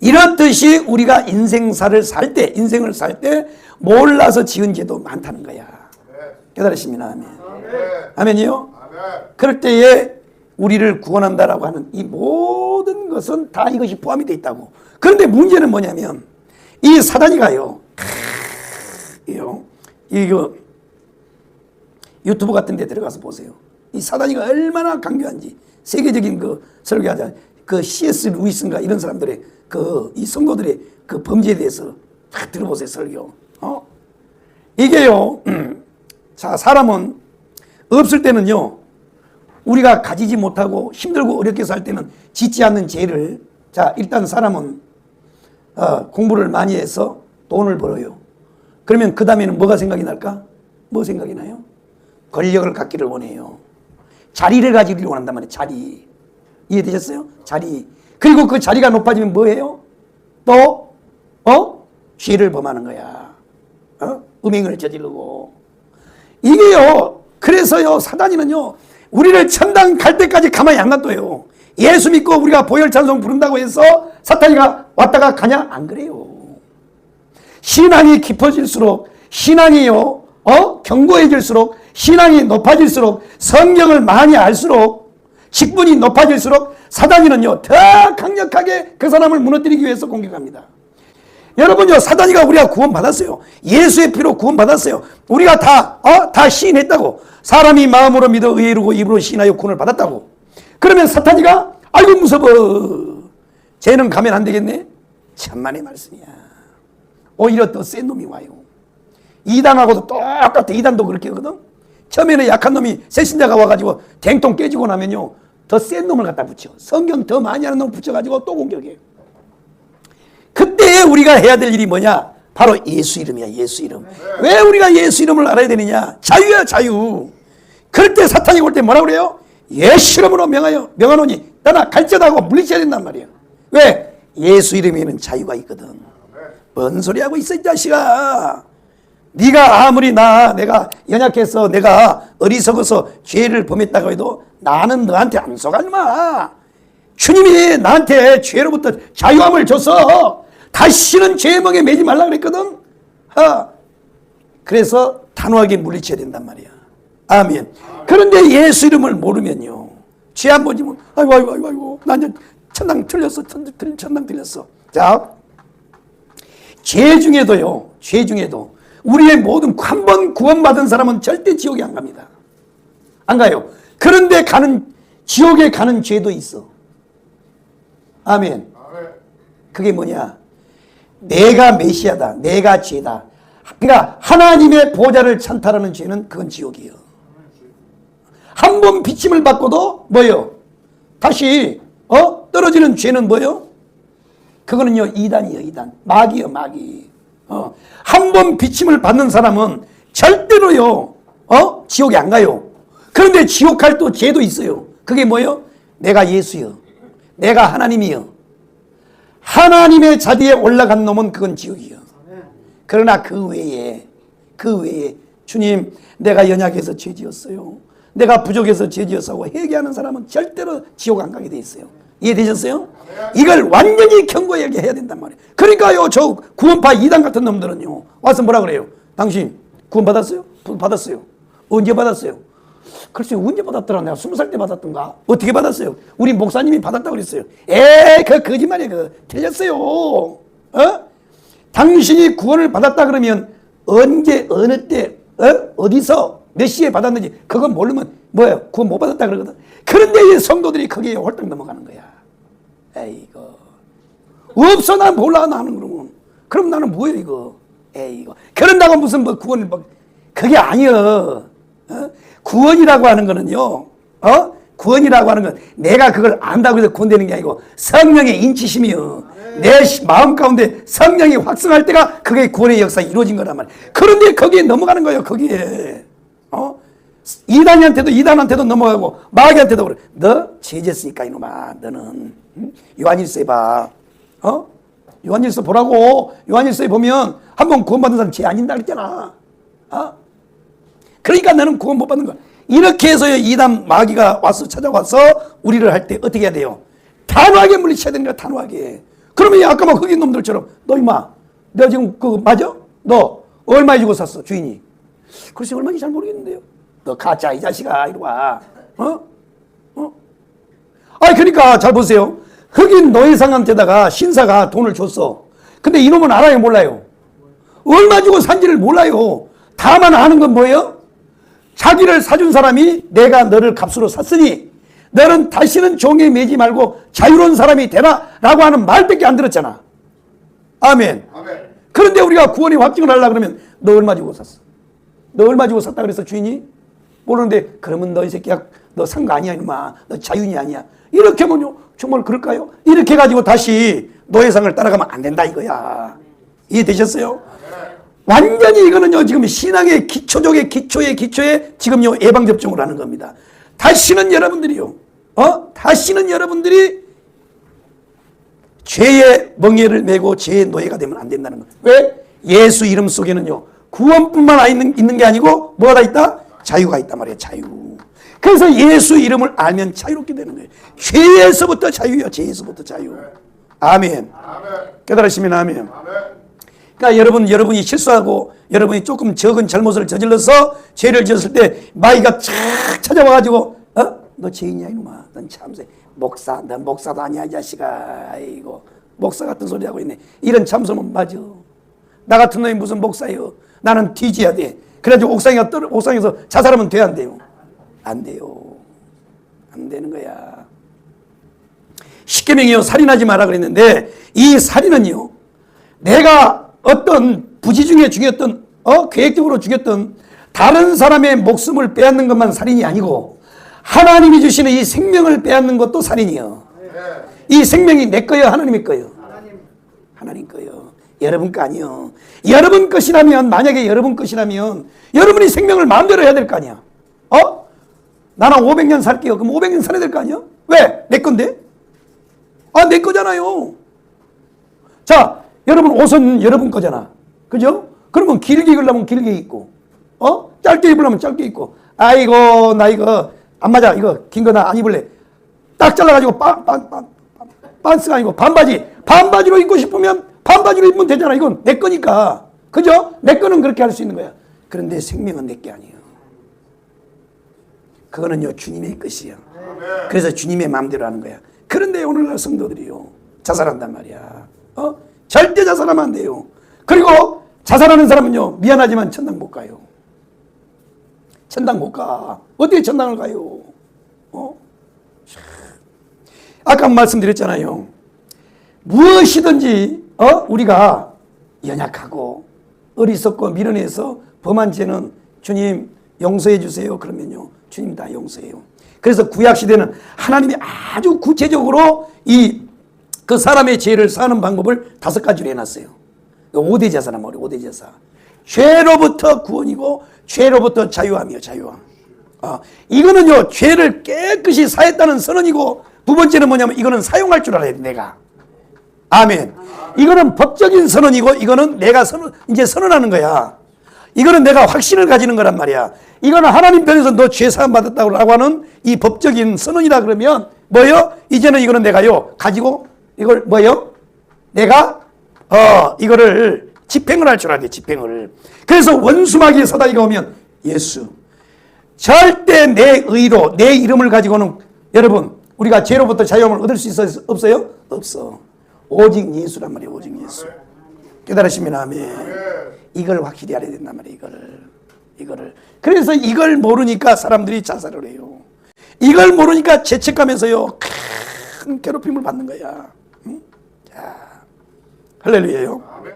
이렇듯이 우리가 인생사를 살 때, 인생을 살 때 몰라서 지은 죄도 많다는 거야. 깨달으시면 아멘. 아멘이요? 그럴 때에 우리를 구원한다라고 하는 이 모든 것은 다 이것이 포함이 되어 있다고. 그런데 문제는 뭐냐면 이 사단이가요. 이요. 이거 유튜브 같은 데 들어가서 보세요. 이 사단이가 얼마나 강교한지 세계적인 그 설교하자 그 C.S. 루이스인가 이런 사람들의 그 이 성도들의 그 범죄에 대해서 다 들어보세요 설교. 어? 이게요. 자 사람은 없을 때는요. 우리가 가지지 못하고 힘들고 어렵게 살 때는 짓지 않는 죄를 자 일단 사람은 어, 공부를 많이 해서 돈을 벌어요. 그러면 그 다음에는 뭐가 생각이 날까? 뭐 생각이 나요? 권력을 갖기를 원해요. 자리를 가지기를 원한단 말이에요. 자리. 이해되셨어요? 자리. 그리고 그 자리가 높아지면 뭐예요? 또, 어? 죄를 범하는 거야. 어? 음행을 저지르고. 이게요, 그래서요, 사단이는요, 우리를 천당 갈 때까지 가만히 안 놔둬요. 예수 믿고 우리가 보혈 찬송 부른다고 해서 사탄이가 왔다가 가냐? 안 그래요. 신앙이 깊어질수록 신앙이요, 어? 견고해질수록 신앙이 높아질수록 성경을 많이 알수록 직분이 높아질수록 사단이는요, 더 강력하게 그 사람을 무너뜨리기 위해서 공격합니다. 여러분요, 사단이가 우리가 구원받았어요. 예수의 피로 구원받았어요. 우리가 다, 어? 다 시인했다고. 사람이 마음으로 믿어 의에 이르고 입으로 시인하여 구원을 받았다고. 그러면 사탄이가, 아이고, 무서워. 쟤는 가면 안 되겠네? 천만의 말씀이야. 오히려 더 센 놈이 와요. 이단하고도 똑같아. 이단도 그렇게 하거든. 처음에는 약한 놈이 새 신자가 와가지고 댕통 깨지고 나면요. 더 센 놈을 갖다 붙여. 성경 더 많이 하는 놈을 붙여가지고 또 공격해. 그때 우리가 해야 될 일이 뭐냐? 바로 예수 이름이야, 예수 이름. 왜 우리가 예수 이름을 알아야 되느냐? 자유야, 자유. 그럴 때 사탄이 올 때 뭐라 그래요? 예수 이름으로 명하여, 명하노니 떠나 갈지어다고 물리쳐야 된단 말이야. 왜? 예수 이름에는 자유가 있거든. 뭔 소리 하고 있어, 이 자식아. 네가 아무리 나 내가 연약해서 내가 어리석어서 죄를 범했다고 해도 나는 너한테 안 속아 마. 주님이 나한테 죄로부터 자유함을 줘서 다시는 죄의 멍에 매지 말라 그랬거든. 어. 그래서 단호하게 물리쳐야 된단 말이야. 아멘. 그런데 예수 이름을 모르면요. 죄 한번 지면 아이고 아이고 아이고 아이고 나 이제 천당 틀렸어. 천당 틀렸어. 자. 죄 중에도요. 죄 중에도 우리의 모든 한 번 구원받은 사람은 절대 지옥에 안 갑니다. 안 가요. 그런데 가는 지옥에 가는 죄도 있어. 아멘. 그게 뭐냐? 내가 메시아다. 내가 죄다. 그러니까 하나님의 보좌를 찬탈하는 죄는 그건 지옥이에요. 한 번 비침을 받고도 뭐요? 다시 어 떨어지는 죄는 뭐요? 그거는요 이단이요 이단 마귀요 마귀. 어, 한 번 비침을 받는 사람은 절대로요 어 지옥에 안 가요. 그런데 지옥 갈 또 죄도 있어요. 그게 뭐요? 내가 예수요. 내가 하나님이요. 하나님의 자리에 올라간 놈은 그건 지옥이요. 그러나 그 외에 그 외에 주님 내가 연약해서 죄 지었어요. 내가 부족해서 죄 지었다고 회개하는 사람은 절대로 지옥 안 가게 돼 있어요. 이해되셨어요? 이걸 완전히 견고하게 해야 된단 말이에요. 그러니까요, 저 구원파 이단 같은 놈들은요, 와서 뭐라 그래요? 당신 구원 받았어요? 받았어요. 언제 받았어요? 글쎄, 언제 받았더라? 내가 스무 살 때 받았던가? 어떻게 받았어요? 우리 목사님이 받았다고 그랬어요. 에이, 그 거짓말이야, 그. 틀렸어요. 어? 당신이 구원을 받았다 그러면 언제, 어느 때, 어? 어디서, 몇 시에 받았는지 그건 모르면 뭐예요? 구원 못 받았다 그러거든. 그런데 이 성도들이 거기에 홀딱 넘어가는 거야. 에이고. 없어, 난 몰라, 나는 그러면. 그럼 나는 뭐야, 이거. 에이고. 그런다고 무슨 뭐 구원을 뭐, 그게 아니여. 어? 구원이라고 하는 거는요, 어? 구원이라고 하는 건 내가 그걸 안다고 해서 구원되는 게 아니고 성령의 인치심이요. 내 시- 마음 가운데 성령이 확성할 때가 그게 구원의 역사 이루어진 거란 말이야. 그런데 거기에 넘어가는 거예요, 거기에. 어? 이단이한테도 이단한테도 넘어가고 마귀한테도 그래. 너 죄졌으니까 이놈아, 너는 응? 요한일서에 봐. 어? 요한일서 보라고. 요한일서에 보면 한 번 구원받은 사람 죄 아닌다 그랬잖아. 어? 그러니까 너는 구원 못 받는 거야. 이렇게 해서 이단 마귀가 와서 찾아와서 우리를 할 때 어떻게 해야 돼요? 단호하게 물리쳐야 되는 거야, 단호하게. 그러면 이 아까 막 흑인 놈들처럼 너 임마 내가 지금 그 맞아? 너 얼마에 주고 샀어 주인이? 글쎄 얼마인지 잘 모르겠는데요. 너 가짜 이 자식아 이리 와. 어? 어? 아니 그러니까 잘 보세요. 흑인 노예상한테다가 신사가 돈을 줬어. 근데 이놈은 알아요 몰라요? 얼마 주고 산지를 몰라요. 다만 아는 건 뭐예요? 자기를 사준 사람이 내가 너를 값으로 샀으니 너는 다시는 종에 매지 말고 자유로운 사람이 되라 라고 하는 말밖에 안 들었잖아. 아멘. 아멘. 그런데 우리가 구원의 확증을 하려고 그러면 너 얼마 주고 샀어? 너 얼마 주고 샀다 그랬어 주인이? 모르는데 그러면 너 이 새끼야 너 산 거 아니야 임마 너 자유인이 아니야 이렇게 하면요 정말 그럴까요? 이렇게 해가지고 다시 노예상을 따라가면 안 된다 이거야 이해되셨어요? 완전히 이거는요 지금 신앙의 기초 중의 기초의 기초에 지금 요 예방 접종을 하는 겁니다 다시는 여러분들이요 어? 다시는 여러분들이 죄의 멍에를 메고 죄의 노예가 되면 안 된다는 거예요. 왜? 예수 이름 속에는요. 구원뿐만 아- 있는, 있는 게 아니고 뭐가 다 있다? 자유가 있단 말이에요. 자유. 그래서 예수 이름을 알면 자유롭게 되는 거예요. 죄에서부터 자유요. 죄에서부터 자유. 아멘. 깨달으시면 아멘. 그러니까 여러분 여러분이 실수하고 여러분이 조금 적은 잘못을 저질러서 죄를 지었을 때 마귀가 착 찾아와 가지고 어? 너 죄인이야 이놈아. 넌 참새. 목사. 넌 목사도 아니야 이 자식아. 아이고. 목사 같은 소리 하고 있네. 이런 참소문 맞아. 나 같은 놈이 무슨 목사예요. 나는 뒤져야 돼. 그래가지고 옥상에 옥상에서 자살하면 돼 안 돼요? 안 돼요. 안 되는 거야. 십계명이요 살인하지 마라 그랬는데 이 살인은요 내가 어떤 부지 중에 죽였던 어 계획적으로 죽였던 다른 사람의 목숨을 빼앗는 것만 살인이 아니고 하나님이 주시는 이 생명을 빼앗는 것도 살인이요. 이 생명이 내 거요 하나님의 거요. 하나님 거요. 여러분 거 아니요. 여러분 것이라면 만약에 여러분 것이라면 여러분이 생명을 마음대로 해야 될 거 아니야. 어? 나는 500년 살게요. 그럼 500년 살아야 될 거 아니야? 왜? 내 건데? 아, 내 거잖아요. 자, 여러분 옷은 여러분 거잖아. 그죠? 그러면 길게 입으려면 길게 입고, 어? 짧게 입으려면 짧게 입고. 아이고, 나 이거 안 맞아. 이거 긴 거 나 안 입을래. 딱 잘라가지고 빤, 빤, 빤, 빤, 빤스가 아니고 반바지. 반바지로 입고 싶으면 반바지로 입으면 되잖아. 이건 내 거니까. 그죠? 내 거는 그렇게 할 수 있는 거야. 그런데 생명은 내 게 아니에요. 그거는요, 주님의 것이에요. 그래서 주님의 마음대로 하는 거야. 그런데 오늘날 성도들이요. 자살한단 말이야. 어? 절대 자살하면 안 돼요. 그리고 자살하는 사람은요. 미안하지만 천당 못 가요. 천당 못 가. 어떻게 천당을 가요? 어? 참. 아까 말씀드렸잖아요. 무엇이든지 어? 우리가 연약하고 어리석고 미련해서 범한 죄는 주님 용서해 주세요. 그러면요. 주님 다 용서해요. 그래서 구약 시대는 하나님이 아주 구체적으로 이 그 사람의 죄를 사는 방법을 다섯 가지로 해놨어요. 5대 제사란 말이에요. 5대 제사. 죄로부터 구원이고 죄로부터 자유함이요. 자유함. 아, 이거는요. 죄를 깨끗이 사했다는 선언이고 두 번째는 뭐냐면 이거는 사용할 줄 알아야 돼. 내가. 아멘. 이거는 법적인 선언이고 이거는 내가 선언 이제 선언하는 거야. 이거는 내가 확신을 가지는 거란 말이야. 이거는 하나님 편에서 너 죄 사함 받았다고 하는 이 법적인 선언이라 그러면 뭐요? 이제는 이거는 내가요 가지고 이걸 뭐요? 내가 어 이거를 집행을 할 줄 알아야 돼. 집행을. 그래서 원수마귀의 사다리가 오면 예수 절대 내 의로 내 이름을 가지고는 여러분 우리가 죄로부터 자유함을 얻을 수 있어요? 없어요? 없어. 오직 예수란 말이에요. 오직 예수. 깨달으시면 아멘. 이걸 확실히 알아야 된단 말이에요. 이거를. 이거를. 그래서 이걸 모르니까 사람들이 자살을 해요. 이걸 모르니까 죄책감에서요. 큰 괴롭힘을 받는 거야. 응? 자, 할렐루야요.